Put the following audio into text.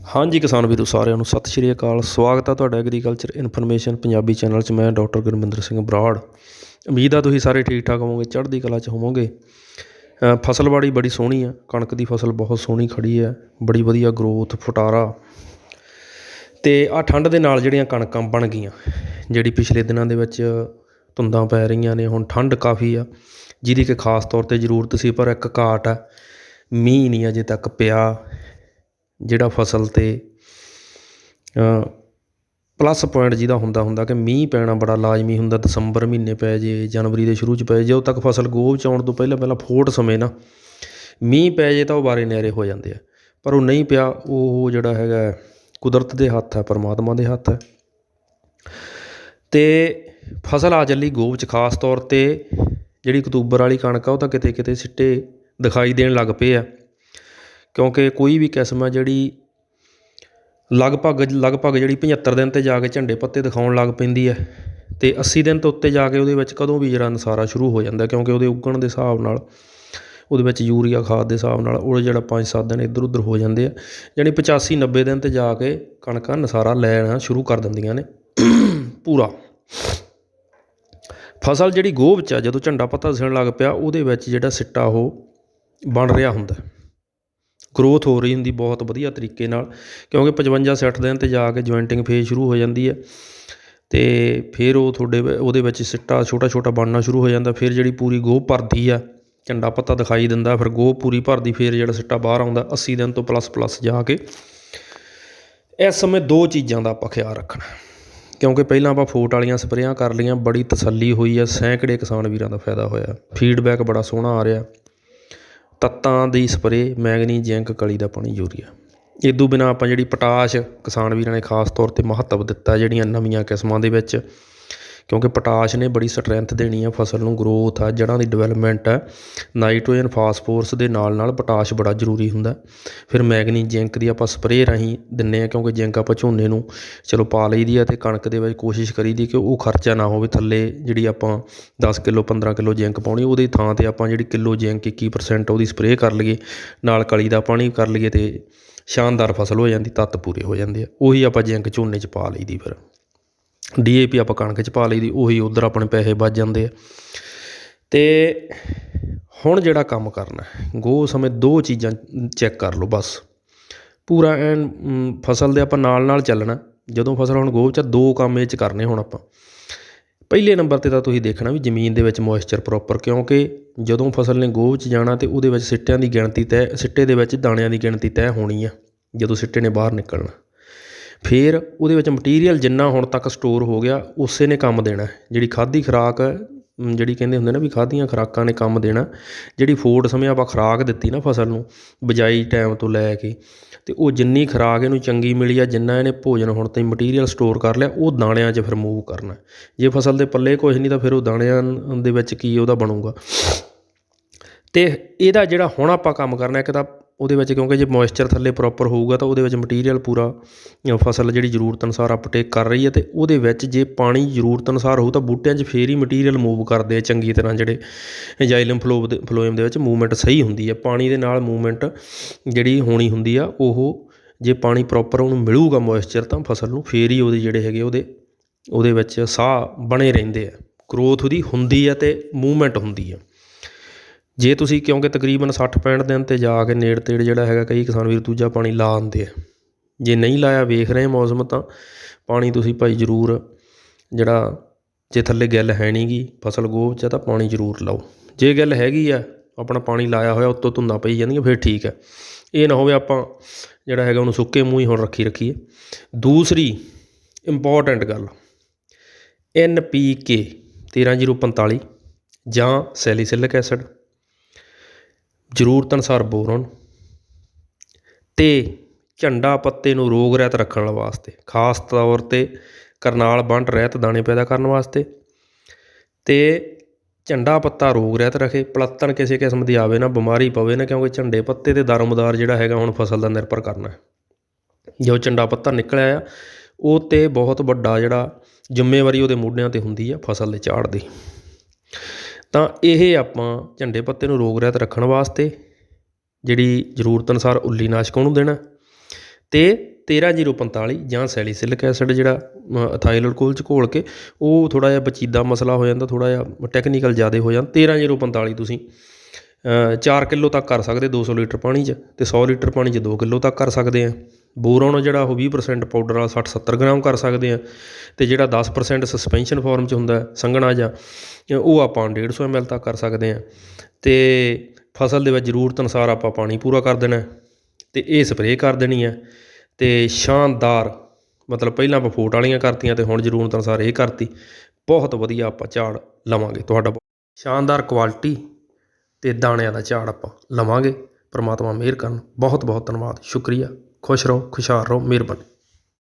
ਹਾਂਜੀ ਕਿਸਾਨ ਵੀਰੋ, ਸਾਰਿਆਂ ਨੂੰ ਸਤਿ ਸ਼੍ਰੀ ਅਕਾਲ। ਸਵਾਗਤ ਹੈ ਤੁਹਾਡਾ ਐਗਰੀਕਲਚਰ ਇਨਫੋਰਮੇਸ਼ਨ ਪੰਜਾਬੀ ਚੈਨਲ 'ਚ। ਮੈਂ ਡਾਕਟਰ ਗੁਰਮਿੰਦਰ ਸਿੰਘ ਬਰਾੜ। ਉਮੀਦ ਆ ਤੁਸੀਂ ਸਾਰੇ ਠੀਕ ਠਾਕ ਹੋਵੋਗੇ, ਚੜ੍ਹਦੀ ਕਲਾ 'ਚ ਹੋਵੋਗੇ। ਫਸਲਬਾੜੀ ਬੜੀ ਸੋਹਣੀ ਆ, ਕਣਕ ਦੀ ਫਸਲ ਬਹੁਤ ਸੋਹਣੀ ਖੜੀ ਹੈ ਬੜੀ ਵਧੀਆ ਗਰੋਥ ਫੁਟਾਰਾ। ਤੇ ਆ ਠੰਡ ਦੇ ਨਾਲ ਜਿਹੜੀਆਂ ਕਣਕਾਂ ਬਣ ਗਈਆਂ, ਜਿਹੜੀ ਪਿਛਲੇ ਦਿਨਾਂ ਦੇ ਵਿੱਚ ਧੁੰਦਾਂ ਪੈ ਰਹੀਆਂ ਨੇ, ਹੁਣ ਠੰਡ ਕਾਫੀ ਆ। ਜਿਹਦੀ ਕਿ ਖਾਸ ਤੌਰ ਤੇ ਜ਼ਰੂਰਤ ਸੀ, ਪਰ ਇੱਕ ਘਾਟ ਆ, ਮੀਂਹ ਨਹੀਂ ਅਜੇ ਤੱਕ ਪਿਆ। ਜਿਹੜਾ ਫਸਲ ਤੇ ਪਲੱਸ ਪੁਆਇੰਟ ਜਿਹਦਾ ਹੁੰਦਾ ਹੁੰਦਾ ਕਿ ਮੀਂਹ ਪੈਣਾ ਬੜਾ ਲਾਜ਼ਮੀ ਹੁੰਦਾ, ਦਸੰਬਰ ਮਹੀਨੇ ਪੈ ਜੇ, ਜਨਵਰੀ ਦੇ ਸ਼ੁਰੂ 'ਚ ਪੈ ਜੇ ਜਦੋਂ ਤੱਕ ਫਸਲ ਗੋਭ 'ਚ ਆਉਣ ਤੋਂ ਪਹਿਲਾਂ ਪਹਿਲਾਂ ਫੋਟ ਸਮੇਂ ਨਾ, ਮੀਂਹ ਪੈ ਜੇ ਤਾਂ ਉਹ ਬਾਰੇ ਨਿਆਰੇ ਹੋ ਜਾਂਦੇ ਆ। ਪਰ ਉਹ ਨਹੀਂ ਪਿਆ, ਉਹ ਜਿਹੜਾ ਹੈਗਾ ਕੁਦਰਤ ਦੇ ਹੱਥ ਹੈ, ਪਰਮਾਤਮਾ ਦੇ ਹੱਥ ਹੈ। ਤੇ ਫਸਲ ਆ ਚੱਲੀ ਗੋਭ 'ਚ, ਖਾਸ ਤੌਰ ਤੇ ਜਿਹੜੀ ਅਕਤੂਬਰ ਵਾਲੀ ਕਣਕ ਆ, ਉਹ ਤਾਂ ਕਿਤੇ ਕਿਤੇ ਸਿੱਟੇ ਦਿਖਾਈ ਦੇਣ ਲੱਗ ਪਏ ਆ। ਕਿਉਂਕਿ ਕੋਈ ਵੀ ਕਿਸਮ ਆ ਜਿਹੜੀ ਲਗਭਗ ਲਗਭਗ ਜਿਹੜੀ 75 ਦਿਨ ਤੇ ਜਾ ਕੇ ਝੰਡੇ ਪੱਤੇ ਦਿਖਾਉਣ ਲੱਗ ਪੈਂਦੀ ਹੈ ਅਤੇ ਅੱਸੀ ਦਿਨ ਤੋਂ ਉੱਤੇ ਜਾ ਕੇ ਉਹਦੇ ਵਿੱਚ ਕਦੋਂ ਵੀ ਜਿਹੜਾ ਨਸਾਰਾ ਸ਼ੁਰੂ ਹੋ ਜਾਂਦਾ, ਕਿਉਂਕਿ ਉਹਦੇ ਉੱਗਣ ਦੇ ਹਿਸਾਬ ਨਾਲ, ਉਹਦੇ ਵਿੱਚ ਯੂਰੀਆ ਖਾਦ ਦੇ ਹਿਸਾਬ ਨਾਲ ਉਹ ਜਿਹੜਾ 5-7 ਦਿਨ ਇੱਧਰ ਉੱਧਰ ਹੋ ਜਾਂਦੇ ਆ, ਯਾਨੀ 85-90 ਦਿਨ ਤੇ ਜਾ ਕੇ ਕਣਕਾਂ ਨਸਾਰਾ ਲੈਣਾ ਸ਼ੁਰੂ ਕਰ ਦਿੰਦੀਆਂ ਨੇ ਪੂਰਾ। ਫਸਲ ਜਿਹੜੀ ਗੋਭ ਚ ਆ, ਜਦੋਂ ਝੰਡਾ ਪੱਤਾ ਦਿਸਣ ਲੱਗ ਪਿਆ, ਉਹਦੇ ਵਿੱਚ ਜਿਹੜਾ ਸਿੱਟਾ ਉਹ ਬਣ ਰਿਹਾ ਹੁੰਦਾ। ਗਰੋਥ ਹੋ ਰਹੀ ਹੁੰਦੀ ਬਹੁਤ ਵਧੀਆ ਤਰੀਕੇ ਨਾਲ, ਕਿਉਂਕਿ 55 60 ਦਿਨ ਤੇ ਜਾ ਕੇ ਜੁਆਇੰਟਿੰਗ ਫੇਜ਼ ਸ਼ੁਰੂ ਹੋ ਜਾਂਦੀ ਹੈ ਅਤੇ ਫਿਰ ਉਹ ਤੁਹਾਡੇ ਉਹਦੇ ਵਿੱਚ ਸਿੱਟਾ ਛੋਟਾ ਛੋਟਾ ਬਣਨਾ ਸ਼ੁਰੂ ਹੋ ਜਾਂਦਾ, ਫਿਰ ਜਿਹੜੀ ਪੂਰੀ ਗੋਹ ਭਰਦੀ ਆ, ਝੰਡਾ ਪੱਤਾ ਦਿਖਾਈ ਦਿੰਦਾ, ਫਿਰ ਗੋਹ ਪੂਰੀ ਭਰਦੀ, ਫਿਰ ਜਿਹੜਾ ਸਿੱਟਾ ਬਾਹਰ ਆਉਂਦਾ 80 ਦਿਨ ਤੋਂ ਪਲੱਸ ਪਲੱਸ ਜਾ ਕੇ। ਇਸ ਸਮੇਂ ਦੋ ਚੀਜ਼ਾਂ ਦਾ ਆਪਾਂ ਖਿਆਲ ਰੱਖਣਾ, ਕਿਉਂਕਿ ਪਹਿਲਾਂ ਆਪਾਂ ਫੋਟ ਵਾਲੀਆਂ ਸਪਰੇਆਂ ਕਰ ਲਈਆਂ, ਬੜੀ ਤਸੱਲੀ ਹੋਈ ਆ, ਸੈਂਕੜੇ ਕਿਸਾਨ ਵੀਰਾਂ ਦਾ ਫਾਇਦਾ ਹੋਇਆ ਫੀਡਬੈਕ ਬੜਾ ਸੋਹਣਾ ਆ ਰਿਹਾ। ਤੱਤਾਂ ਦੀ ਸਪਰੇਅ ਮੈਗਨੀ ਜ਼ਿੰਕ ਕਲੀ ਦਾ ਪਾਣੀ ਯੂਰੀਆ। ਇਹ ਤੋਂ ਬਿਨਾਂ ਆਪਾਂ ਜਿਹੜੀ ਪੋਟਾਸ਼ ਕਿਸਾਨ ਵੀਰਾਂ ਨੇ ਖਾਸ ਤੌਰ ਤੇ ਮਹੱਤਵ ਦਿੱਤਾ, ਜਿਹੜੀਆਂ ਨਵੀਆਂ ਕਿਸਮਾਂ ਦੇ ਵਿੱਚ ਕਿਉਂਕਿ ਪੋਟਾਸ਼ ਨੇ ਬੜੀ ਸਟਰੈਂਥ ਦੇਣੀ ਆ ਫਸਲ ਨੂੰ ਗਰੋਥ ਆ, ਜੜ੍ਹਾਂ ਦੀ ਡਿਵੈਲਪਮੈਂਟ ਆ। ਨਾਈਟ੍ਰੋਜਨ ਫਾਸਫੋਰਸ ਦੇ ਨਾਲ ਨਾਲ ਪੋਟਾਸ਼ ਬੜਾ ਜ਼ਰੂਰੀ ਹੁੰਦਾ। ਫਿਰ ਮੈਗਨੀ ਜ਼ਿੰਕ ਦੀ ਆਪਾਂ ਸਪਰੇਅ ਰਾਹੀਂ ਦਿੰਨੇ ਆ, ਕਿਉਂਕਿ ਜ਼ਿੰਕ ਆਪਾਂ ਝੋਨੇ ਨੂੰ ਚਲੋ ਪਾ ਲਈਦੀ ਆ ਤੇ ਕਣਕ ਦੇ ਵਿੱਚ ਕੋਸ਼ਿਸ਼ ਕਰੀਦੀ ਕਿ ਉਹ ਖਰਚਾ ਨਾ ਹੋਵੇ ਥੱਲੇ, ਜਿਹੜੀ ਆਪਾਂ 10 ਕਿਲੋ 15 ਕਿਲੋ ਜ਼ਿੰਕ ਪਾਉਣੀ, ਉਹਦੀ ਥਾਂ ਤੇ ਆਪਾਂ ਜਿਹੜੀ ਕਿਲੋ ਜ਼ਿੰਕ 21% ਉਹਦੀ ਸਪਰੇਅ ਕਰ ਲਈਏ। ਨਾਲ ਕਲੀ ਦਾ ਪਾਣੀ ਕਰ ਲਈਏ ਤੇ ਸ਼ਾਨਦਾਰ ਫਸਲ ਹੋ ਜਾਂਦੀ, ਤੱਤ ਪੂਰੇ ਹੋ ਜਾਂਦੇ ਆ। ਉਹੀ ਆਪਾਂ ਜ਼ਿੰਕ ਝੋਨੇ 'ਚ ਪਾ ਲਈਦੀ ਫਿਰ। ਡੀ ਏ ਪੀ ਆਪਾਂ ਕਣਕ 'ਚ ਪਾ ਲਈ ਦੀ ਉਹੀ ਉੱਧਰ ਆਪਣੇ ਪੈਸੇ ਬਚ ਜਾਂਦੇ ਆ। ਅਤੇ ਹੁਣ ਜਿਹੜਾ ਕੰਮ ਕਰਨਾ ਹੈ, ਗੋ ਸਮੇਂ ਦੋ ਚੀਜ਼ਾਂ ਚੈੱਕ ਕਰ ਲਓ ਬਸ। ਪੂਰਾ ਐਨ ਫਸਲ ਦੇ ਆਪਾਂ ਨਾਲ ਨਾਲ ਚੱਲਣਾ ਜਦੋਂ ਫਸਲ ਹੁਣ ਗੋਭ 'ਚ ਆ, ਦੋ ਕੰਮ ਇਹ 'ਚ ਕਰਨੇ ਹੁਣ ਆਪਾਂ। ਪਹਿਲੇ ਨੰਬਰ ਤੇ ਤਾਂ ਤੁਸੀਂ ਦੇਖਣਾ ਵੀ ਜ਼ਮੀਨ ਦੇ ਵਿੱਚ ਮੋਇਸਚਰ ਪ੍ਰੋਪਰ ਕਿਉਂਕਿ ਜਦੋਂ ਫਸਲ ਨੇ ਗੋਭ 'ਚ ਜਾਣਾ ਤੇ ਉਹਦੇ ਵਿੱਚ ਸਿੱਟਿਆਂ ਦੀ ਗਿਣਤੀ ਤੈਅ ਸਿੱਟੇ ਦੇ ਵਿੱਚ ਦਾਣਿਆਂ ਦੀ ਗਿਣਤੀ ਤੈਅ ਹੋਣੀ ਆ ਜਦੋਂ ਸਿੱਟੇ ਨੇ ਬਾਹਰ ਨਿਕਲਣਾ। ਫਿਰ ਉਹਦੇ ਵਿੱਚ ਮਟੀਰੀਅਲ ਜਿੰਨਾ ਹੁਣ ਤੱਕ ਸਟੋਰ ਹੋ ਗਿਆ, ਉਸੇ ਨੇ ਕੰਮ ਦੇਣਾ ਜਿਹੜੀ ਖਾਧੀ ਖੁਰਾਕ ਜਿਹੜੀ ਕਹਿੰਦੇ ਹੁੰਦੇ ਨਾ ਵੀ ਖਾਦੀਆਂ ਖੁਰਾਕਾਂ ਨੇ ਕੰਮ ਦੇਣਾ, ਜਿਹੜੀ ਫੋਰਡ ਸਮੇਂ ਆਪਾਂ ਖੁਰਾਕ ਦਿੱਤੀ ਨਾ ਫਸਲ ਨੂੰ, ਬਿਜਾਈ ਟਾਈਮ ਤੋਂ ਲੈ ਕੇ, ਤੇ ਉਹ ਜਿੰਨੀ ਖੁਰਾਕ ਇਹਨੂੰ ਚੰਗੀ ਮਿਲੀ ਆ, ਜਿੰਨਾ ਇਹਨੇ ਭੋਜਨ ਹੁਣ ਤਾਈਂ ਮਟੀਰੀਅਲ ਸਟੋਰ ਕਰ ਲਿਆ, ਉਹ ਦਾਣਿਆਂ 'ਚ ਫਿਰ ਮੂਵ ਕਰਨਾ ਜੇ ਫਸਲ ਦੇ ਪੱਲੇ ਕੁਝ ਨਹੀਂ ਤਾਂ ਫਿਰ ਉਹ ਦਾਣਿਆਂ ਦੇ ਵਿੱਚ ਕੀ ਉਹਦਾ ਬਣੂਗਾ। ਤੇ ਇਹਦਾ ਜਿਹੜਾ ਹੁਣ ਆਪਾਂ ਕੰਮ ਕਰਨਾ, ਇੱਕ ਤਾਂ ਉਹਦੇ ਵਿੱਚ ਕਿਉਂਕਿ ਜੇ ਮੋਇਸਚਰ ਥੱਲੇ ਪ੍ਰੋਪਰ ਹੋਊਗਾ ਤਾਂ ਉਹਦੇ ਵਿੱਚ ਮਟੀਰੀਅਲ ਪੂਰਾ ਫਸਲ ਜਿਹੜੀ ਜ਼ਰੂਰਤ ਅਨੁਸਾਰ ਅਪਟੇਕ ਕਰ ਰਹੀ ਹੈ ਅਤੇ ਉਹਦੇ ਵਿੱਚ ਜੇ ਪਾਣੀ ਜ਼ਰੂਰਤ ਅਨੁਸਾਰ ਹੋਊ ਤਾਂ ਬੂਟਿਆਂ 'ਚ ਫੇਰ ਹੀ ਮਟੀਰੀਅਲ ਮੂਵ ਕਰਦੇ ਆ ਚੰਗੀ ਤਰ੍ਹਾਂ ਜਿਹੜੇ ਜਾਈਲਮ ਫਲੋ ਫਲੋਇਮ ਦੇ ਵਿੱਚ ਮੂਵਮੈਂਟ ਸਹੀ ਹੁੰਦੀ ਹੈ। ਪਾਣੀ ਦੇ ਨਾਲ ਮੂਵਮੈਂਟ ਜਿਹੜੀ ਹੋਣੀ ਹੁੰਦੀ ਆ, ਉਹ ਜੇ ਪਾਣੀ ਪ੍ਰੋਪਰ ਉਹਨੂੰ ਮਿਲੂਗਾ ਮੋਇਸਚਰ ਤਾਂ ਫਸਲ ਨੂੰ ਫੇਰ ਹੀ ਉਹਦੇ ਜਿਹੜੇ ਹੈਗੇ ਉਹਦੇ ਉਹਦੇ ਵਿੱਚ ਸਾਹ ਬਣੇ ਰਹਿੰਦੇ ਆ। ਗਰੋਥ ਉਹਦੀ ਹੁੰਦੀ ਹੈ ਤੇ ਮੂਵਮੈਂਟ ਹੁੰਦੀ ਹੈ ਜੇ ਤੁਸੀਂ ਕਿਉਂਕਿ ਤਕਰੀਬਨ 60 65 ਦਿਨ ਤੇ ਜਾ ਕੇ ਨੇੜ ਤੇੜ ਜਿਹੜਾ ਹੈਗਾ ਕਈ ਕਿਸਾਨ ਵੀਰ ਦੂਜਾ ਪਾਣੀ ਲਾ ਆਉਂਦੇ ਆ। ਜੇ ਨਹੀਂ ਲਾਇਆ ਵੇਖ ਰਹੇ ਮੌਸਮ ਤਾਂ ਪਾਣੀ ਤੁਸੀਂ ਭਾਈ ਜ਼ਰੂਰ ਜਿਹੜਾ ਜੇ ਥੱਲੇ ਗਿੱਲ ਹੈ ਨਹੀਂ ਗੀ, ਫਸਲ ਗੋਭ 'ਚ ਤਾਂ ਪਾਣੀ ਜ਼ਰੂਰ ਲਾਓ। ਜੇ ਗਿੱਲ ਹੈਗੀ ਆ, ਆਪਣਾ ਪਾਣੀ ਲਾਇਆ ਹੋਇਆ ਉੱਤੋਂ ਧੁੰਦਾਂ ਪਈ ਜਾਂਦੀਆਂ, ਫਿਰ ਠੀਕ ਹੈ ਇਹ ਨਾ ਹੋਵੇ ਆਪਾਂ ਜਿਹੜਾ ਹੈਗਾ ਉਹਨੂੰ ਸੁੱਕੇ ਮੂੰਹ ਹੀ ਹੁਣ ਰੱਖੀ ਰੱਖੀਏ। ਦੂਸਰੀ ਇੰਪੋਰਟੈਂਟ ਗੱਲ ਐਨ ਪੀ ਕੇ 13045 ਜਾਂ ਸੈਲੀਸਿਲਿਕ ਐਸਿਡ। ਜ਼ਰੂਰਤ ਅਨੁਸਾਰ ਬੋਰਨ ਅਤੇ ਝੰਡਾ ਪੱਤੇ ਨੂੰ ਰੋਗ ਰਹਿਤ ਰੱਖਣ ਵਾਸਤੇ, ਖਾਸ ਤੌਰ ਤੇ ਕਰਨਾਲ ਵੰਡ ਰਹਿਤ ਦਾਣੇ ਪੈਦਾ ਕਰਨ ਵਾਸਤੇ ਅਤੇ ਝੰਡਾ ਪੱਤਾ ਰੋਗ ਰਹਿਤ ਰੱਖੇ, ਪਲੱਤਣ ਕਿਸੇ ਕਿਸਮ ਦੀ ਆਵੇ ਨਾ, ਬਿਮਾਰੀ ਪਵੇ ਨਾ, ਕਿਉਂਕਿ ਝੰਡੇ ਪੱਤੇ ਤੇ ਦਰਮਦਾਰ ਜਿਹੜਾ ਹੈਗਾ ਹੁਣ ਫਸਲ ਦਾ ਨਿਰਭਰ ਕਰਨਾ ਜੋ ਝੰਡਾ ਪੱਤਾ ਨਿਕਲਿਆ ਆ, ਉਹ ਤੇ ਬਹੁਤ ਵੱਡਾ ਜਿਹੜਾ ਜ਼ਿੰਮੇਵਾਰੀ ਉਹਦੇ ਮੋਢਿਆਂ ਤੇ ਹੁੰਦੀ ਆ ਫਸਲ ਦੇ ਝਾੜ ਦੀ। ਤਾਂ ਇਹ ਆਪਾਂ ਝੰਡੇ ਪੱਤੇ ਨੂੰ ਰੋਗ ਰਹਿਤ ਰੱਖਣ ਵਾਸਤੇ ਜਿਹੜੀ ਜ਼ਰੂਰਤ ਅਨੁਸਾਰ ਉੱਲੀ ਨਾਸ਼ਕ ਉਹਨੂੰ ਦੇਣਾ। ਤੇ 13045 ਜਾਂ ਸੈਲੀਸਿਲਿਕ ਐਸਿਡ ਜਿਹੜਾ ਇਥਾਈਲ ਅਲਕੋਹਲ ਚ ਘੋਲ ਕੇ ਉਹ ਥੋੜਾ ਜਿਹਾ ਬਚੀਦਾ ਮਸਲਾ ਹੋ ਜਾਂਦਾ ਥੋੜਾ ਜਿਹਾ ਟੈਕਨੀਕਲ ਜ਼ਿਆਦਾ ਹੋ ਜਾਂਦਾ 13045 ਤੁਸੀਂ 4 ਕਿਲੋ ਤੱਕ ਕਰ ਸਕਦੇ 200 ਲੀਟਰ ਪਾਣੀ 'ਚ ਤੇ 100 ਲੀਟਰ ਪਾਣੀ 'ਚ 2 ਕਿਲੋ ਤੱਕ ਕਰ ਸਕਦੇ ਆ। ਬੋਰੋਨ ਜਿਹੜਾ ਉਹ 20% ਪਾਊਡਰ ਵਾਲਾ 60 70 ਗ੍ਰਾਮ ਕਰ ਸਕਦੇ ਆ ਤੇ ਜਿਹੜਾ 10% ਸਸਪੈਂਸ਼ਨ ਫਾਰਮ 'ਚ ਹੁੰਦਾ ਸੰਘਣਾ ਜਾਂ, ਉਹ ਆਪਾਂ 150 ml ਤੱਕ ਕਰ ਸਕਦੇ ਆ ਤੇ ਫਸਲ ਦੇ ਵਿੱਚ ਜ਼ਰੂਰਤ ਅਨੁਸਾਰ ਆਪਾਂ ਪਾਣੀ ਪੂਰਾ ਕਰ ਦੇਣਾ ਤੇ ਇਹ ਸਪਰੇਅ ਕਰ ਦੇਣੀ ਹੈ। ਤੇ ਸ਼ਾਨਦਾਰ, ਮਤਲਬ ਪਹਿਲਾਂ ਆਪਾਂ ਫੋਟ ਵਾਲੀਆਂ ਕਰਤੀਆਂ ਤੇ ਹੁਣ ਜ਼ਰੂਰਤ ਅਨੁਸਾਰ ਇਹ ਕਰਤੀ। ਬਹੁਤ ਵਧੀਆ ਆਪਾਂ ਝਾੜ ਲਵਾਂਗੇ ਤੁਹਾਡਾ ਸ਼ਾਨਦਾਰ ਕੁਆਲਿਟੀ ਤੇ ਦਾਣਿਆਂ ਦਾ ਝਾੜ ਆਪਾਂ ਲਵਾਂਗੇ। ਪਰਮਾਤਮਾ ਮਿਹਰ ਕਰਨ। ਬਹੁਤ ਬਹੁਤ ਧੰਨਵਾਦ। ਸ਼ੁਕਰੀਆ। ਖੁਸ਼ ਰਹੋ ਖੁਸ਼ਹਾਲ ਰਹੋ ਮਿਹਰਬਾਨੀ